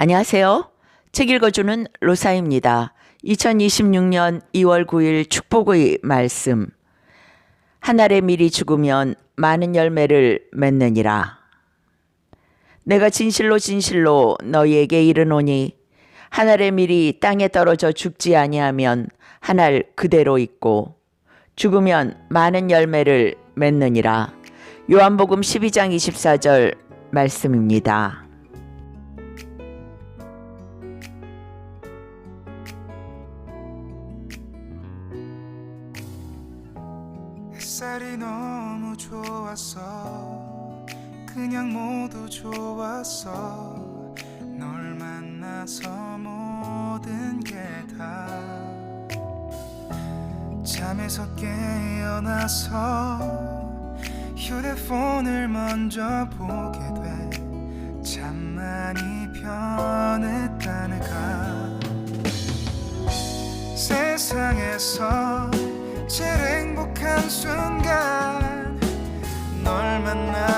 안녕하세요. 책 읽어주는 로사입니다. 2026년 2월 9일 축복의 말씀. 한 알의 밀이 죽으면 많은 열매를 맺느니라. 내가 진실로 진실로 너희에게 이르노니 한 알의 밀이 땅에 떨어져 죽지 아니하면 한 알 그대로 있고 죽으면 많은 열매를 맺느니라. 요한복음 12장 24절 말씀입니다. 햇살이 너무 좋았어 그냥 모두 좋았어 널 만나서 모든 게 다. 잠에서 깨어나서 휴대폰을 먼저 보게 돼. 참 많이 변했다는가. 세상에서 제일 행복한 순간 널 만나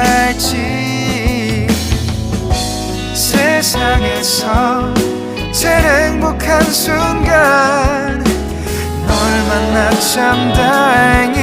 순간 널 만나 참 거야